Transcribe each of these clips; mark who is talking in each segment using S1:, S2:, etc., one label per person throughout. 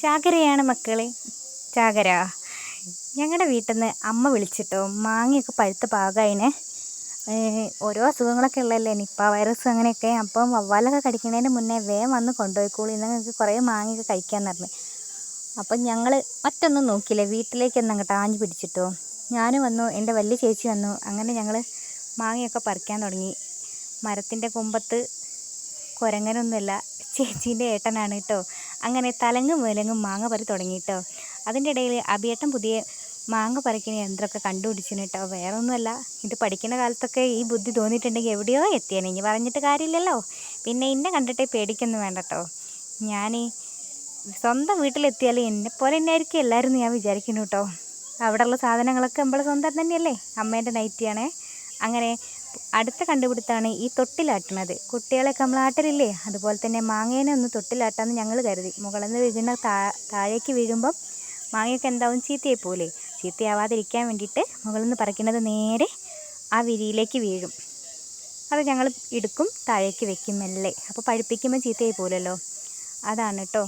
S1: ചാകരയാണ് മക്കളെ. ചാകര. ഞങ്ങളുടെ വീട്ടിൽ നിന്ന് അമ്മ വിളിച്ചിട്ടോ മാങ്ങയൊക്കെ പഴുത്ത പാകമായിനെ ഓരോ അസുഖങ്ങളൊക്കെ ഉള്ളതല്ലേ നിപ്പ വൈറസ് അങ്ങനെയൊക്കെ. അപ്പം വവ്വാലൊക്കെ കടിക്കുന്നതിന് മുന്നേ വേഗം വന്ന് കൊണ്ടുപോയിക്കോളൂ ഇന്ന് ഞങ്ങൾക്ക് കുറേ മാങ്ങയൊക്കെ കഴിക്കാമെന്ന് പറഞ്ഞു. അപ്പം ഞങ്ങൾ മറ്റൊന്നും നോക്കിയില്ല വീട്ടിലേക്ക് ഒന്ന് അങ്ങോട്ട് പിടിച്ചിട്ടോ. ഞാനും വന്നു എന്റെ വലിയ ചേച്ചി വന്നു. അങ്ങനെ ഞങ്ങൾ മാങ്ങയൊക്കെ പറിക്കാൻ തുടങ്ങി. മരത്തിന്റെ കൊമ്പത്ത് കുരങ്ങനൊന്നുമല്ല. ചേച്ചീന്റെ ഏട്ടനാണ് കേട്ടോ. അങ്ങനെ തലങ്ങും വിലങ്ങും മാങ്ങ പറി തുടങ്ങി കേട്ടോ. അതിന്റെ ഇടയിൽ അബിയേട്ടൻ പുതിയ മാങ്ങ പറിക്കുന്ന യന്ത്രമൊക്കെ കണ്ടുപിടിച്ചിന് കേട്ടോ. വേറെ ഒന്നുമല്ല ഇത് പഠിക്കുന്ന കാലത്തൊക്കെ ഈ ബുദ്ധി തോന്നിയിട്ടുണ്ടെങ്കിൽ എവിടെയോ എത്തിയേനെ. ഇനി പറഞ്ഞിട്ട് കാര്യമില്ലല്ലോ. പിന്നെ എന്നെ കണ്ടിട്ട് പേടിക്കൊന്നും വേണ്ട കേട്ടോ. ഞാൻ സ്വന്തം വീട്ടിലെത്തിയാൽ എന്നെ പോലെ തന്നെ ആയിരിക്കും എല്ലാവരും ഞാൻ വിചാരിക്കുന്നു കേട്ടോ. അവിടെയുള്ള സാധനങ്ങളൊക്കെ നമ്മൾ സ്വന്തം തന്നെയല്ലേ? അമ്മേന്റെ നൈറ്റിയാണേ അങ്ങനെ അടുത്ത കണ്ടുപിടുത്താണ് ഈ തൊട്ടിലാട്ടണത് കുട്ടികളൊക്കെ നമ്മൾ ആട്ടലില്ലേ? അതുപോലെ തന്നെ മാങ്ങേനെ ഒന്ന് തൊട്ടിലാട്ടാന്ന് ഞങ്ങൾ കരുതി. മുകളിൽ വീഴുന്ന താ താഴേക്ക് വീഴുമ്പം മാങ്ങയൊക്കെ എന്താവും? ചീത്തയായി പോലെ ചീത്തയാവാതിരിക്കാൻ വേണ്ടിയിട്ട് മുകളിൽ നിന്ന് പറിക്കുന്നത് നേരെ ആ വിരിയിലേക്ക് വീഴും. അത് ഞങ്ങൾ എടുക്കും താഴേക്ക് വെക്കും മെല്ലെ. അപ്പോൾ പഴുപ്പിക്കുമ്പോൾ ചീത്തയായി പോലല്ലോ അതാണ് കേട്ടോ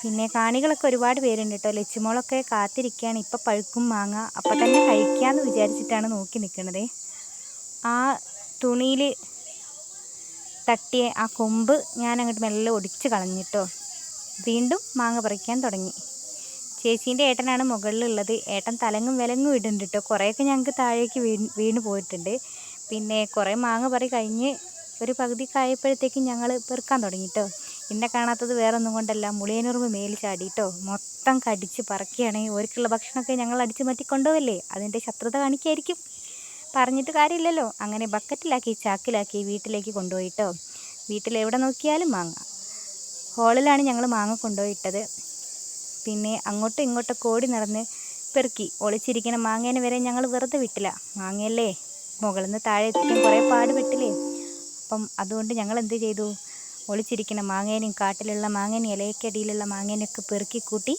S1: പിന്നെ കാണികളൊക്കെ ഒരുപാട് പേരുണ്ട് കേട്ടോ ലച്ചുമോളൊക്കെ കാത്തിരിക്കുകയാണ് ഇപ്പം പഴുക്കും മാങ്ങ അപ്പം തന്നെ കഴിക്കാമെന്ന് വിചാരിച്ചിട്ടാണ് നോക്കി നിൽക്കുന്നത് ആ തുണിയിൽ തട്ടിയ ആ കൊമ്പ് ഞാൻ അങ്ങോട്ട് മെല്ലെ ഒടിച്ച് കളഞ്ഞിട്ടോ. വീണ്ടും മാങ്ങ പറിക്കാൻ തുടങ്ങി. ചേച്ചീന്റെ ഏട്ടനാണ് മുകളിലുള്ളത്. ഏട്ടൻ തലങ്ങും വിലങ്ങും ഇടുന്നുണ്ട് കേട്ടോ കുറേയൊക്കെ ഞങ്ങൾക്ക് താഴേക്ക് വീണ് വീണ് പോയിട്ടുണ്ട്. പിന്നെ കുറേ മാങ്ങ പറി കഴിഞ്ഞ് ഒരു പകുതി കായപ്പോഴത്തേക്കും ഞങ്ങൾ പെറുക്കാൻ തുടങ്ങിട്ടോ. എന്നെ കാണാത്തത് വേറെ ഒന്നും കൊണ്ടല്ല. മുളിയനുറുമ്പ് മേൽ ചാടിയിട്ടോ മൊത്തം കടിച്ച് പറക്കുകയാണെങ്കിൽ ഓർക്കുള്ള ഭക്ഷണമൊക്കെ ഞങ്ങൾ അടിച്ചു മാറ്റി അതിന്റെ ശത്രുത കാണിക്കായിരിക്കും. പറഞ്ഞിട്ട് കാര്യമില്ലല്ലോ. അങ്ങനെ ബക്കറ്റിലാക്കി ചാക്കിലാക്കി വീട്ടിലേക്ക് കൊണ്ടുപോയിട്ടോ. വീട്ടിൽ എവിടെ നോക്കിയാലും മാങ്ങ. ഹോളിലാണ് ഞങ്ങൾ മാങ്ങ കൊണ്ടുപോയിട്ടത്. പിന്നെ അങ്ങോട്ടും ഇങ്ങോട്ടൊക്കെ കോടി നടന്ന് പെറുക്കി. ഒളിച്ചിരിക്കുന്ന മാങ്ങേനെ വരെ ഞങ്ങൾ വെറുതെ വിട്ടില്ല. മാങ്ങയല്ലേ? മുകളിൽ നിന്ന് താഴെ എത്തിക്കാൻ കുറേ പാട് പാടുപെട്ടില്ലേ? അപ്പം അതുകൊണ്ട് ഞങ്ങൾ എന്ത് ചെയ്തു? ഒളിച്ചിരിക്കുന്ന മാങ്ങേനെയും കാട്ടിലുള്ള മാങ്ങേനെയും ഇലയ്ക്കടിയിലുള്ള മാങ്ങേനെയൊക്കെ പെറുക്കി കൂട്ടി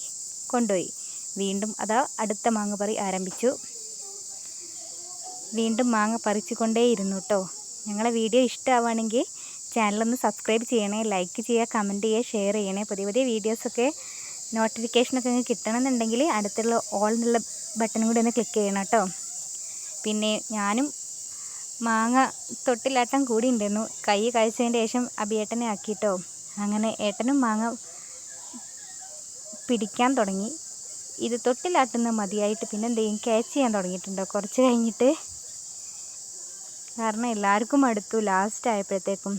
S1: കൊണ്ടുപോയി. വീണ്ടും അതാ അടുത്ത മാങ്ങ പറി ആരംഭിച്ചു. വീണ്ടും മാങ്ങ പറിച്ചുകൊണ്ടേയിരുന്നു കേട്ടോ ഞങ്ങളെ വീഡിയോ ഇഷ്ടമാവുകയാണെങ്കിൽ ചാനലൊന്ന് സബ്സ്ക്രൈബ് ചെയ്യണേ ലൈക്ക് ചെയ്യുക കമന്റ് ചെയ്യുക ഷെയർ ചെയ്യണേ. പുതിയ പുതിയ വീഡിയോസൊക്കെ നോട്ടിഫിക്കേഷനൊക്കെ നിങ്ങൾക്ക് കിട്ടണമെന്നുണ്ടെങ്കിൽ അടുത്തുള്ള ഓൾ എന്നുള്ള ബട്ടണും കൂടി ഒന്ന് ക്ലിക്ക് ചെയ്യണം കേട്ടോ. പിന്നെ ഞാനും മാങ്ങ തൊട്ടിലാട്ടം കൂടി ഉണ്ടായിരുന്നു കൈ കഴിച്ചതിന് ശേഷം അഭിയേട്ടനെ ആക്കിയിട്ടോ അങ്ങനെ ഏട്ടനും മാങ്ങ പിടിക്കാൻ തുടങ്ങി. ഇത് തൊട്ടിലാട്ടുന്ന മതിയായിട്ട് പിന്നെ എന്തെങ്കിലും ക്യാച്ച് ചെയ്യാൻ തുടങ്ങിയിട്ടുണ്ടോ. കുറച്ച് കഴിഞ്ഞിട്ട് കാരണം എല്ലാവർക്കും അടുത്തു ലാസ്റ്റ് ആയപ്പോഴത്തേക്കും.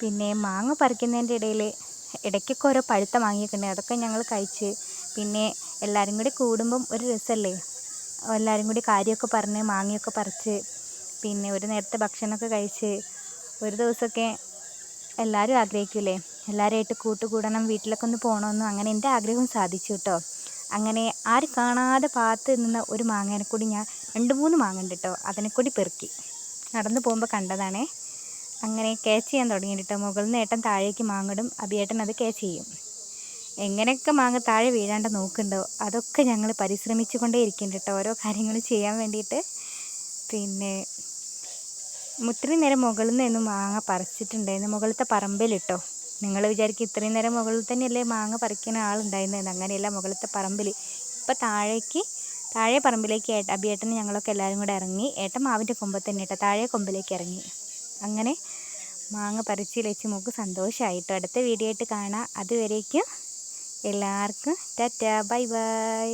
S1: പിന്നെ മാങ്ങ പറിക്കുന്നതിന്റെ ഇടയിൽ ഇടയ്ക്കൊക്കെ ഓരോ പഴുത്ത മാങ്ങയൊക്കെ അതൊക്കെ ഞങ്ങൾ കഴിച്ച് പിന്നെ എല്ലാവരും കൂടി കൂടുമ്പം ഒരു രസമല്ലേ എല്ലാവരും കൂടി കാര്യമൊക്കെ പറഞ്ഞ് മാങ്ങയൊക്കെ പറിച്ച് പിന്നെ ഒരു നേരത്തെ ഭക്ഷണമൊക്കെ കഴിച്ച് ഒരു ദിവസമൊക്കെ എല്ലാവരും ആഗ്രഹിക്കില്ലേ? എല്ലാവരുമായിട്ട് കൂട്ടുകൂടണം വീട്ടിലൊക്കെ ഒന്ന് പോകണമെന്നും അങ്ങനെ എന്റെ ആഗ്രഹവും സാധിച്ചു കേട്ടോ അങ്ങനെ ആരും കാണാതെ പാത്ത് നിന്ന ഒരു മാങ്ങേനെ കൂടി ഞാൻ രണ്ട് മൂന്ന് മാങ്ങ ഉണ്ട് കേട്ടോ അതിനെ കൂടി പെറുക്കി. നടന്നു പോകുമ്പോൾ കണ്ടതാണേ. അങ്ങനെ ക്യാച്ച് ചെയ്യാൻ തുടങ്ങി കേട്ടോ മുകളിൽ നിന്ന് ഏട്ടൻ താഴേക്ക് മാങ്ങിടും അബിയേട്ടൻ അത് ക്യാച്ച് ചെയ്യും. എങ്ങനെയൊക്കെ മാങ്ങ താഴെ വീഴാണ്ട് നോക്കുന്നുണ്ടോ? അതൊക്കെ ഞങ്ങൾ പരിശ്രമിച്ചു കൊണ്ടേ ഇരിക്കുന്നുണ്ട് കേട്ടോ ഓരോ കാര്യങ്ങൾ ചെയ്യാൻ വേണ്ടിയിട്ട്. പിന്നെ മുത്തിരി നേരം മുകളിൽ നിന്ന് മാങ്ങ പറിച്ചിട്ടുണ്ടായിരുന്നു. മുകളിലത്തെ പറമ്പിലിട്ടോ നിങ്ങൾ വിചാരിക്കും ഇത്രയും നേരം മുകളിൽ തന്നെയല്ലേ മാങ്ങ പറിക്കുന്ന ആളുണ്ടായിരുന്നത്. അങ്ങനെയല്ല മുകളിലത്തെ പറമ്പിൽ ഇപ്പം താഴേക്ക് താഴെ പറമ്പിലേക്ക് ഏട്ട അബിയേട്ടന് ഞങ്ങളൊക്കെ എല്ലാവരും കൂടെ ഇറങ്ങി. ഏട്ടൻ മാവിന്റെ കൊമ്പത്ത് തന്നെ കേട്ടോ താഴെ കൊമ്പിലേക്ക് ഇറങ്ങി. അങ്ങനെ മാങ്ങ പറിച്ച് വെച്ച് മുക്ക് സന്തോഷമായിട്ടോ അടുത്ത വീഡിയോ ആയിട്ട് കാണാം. അതുവരേക്കും എല്ലാവർക്കും ടാറ്റ ബൈ ബൈ.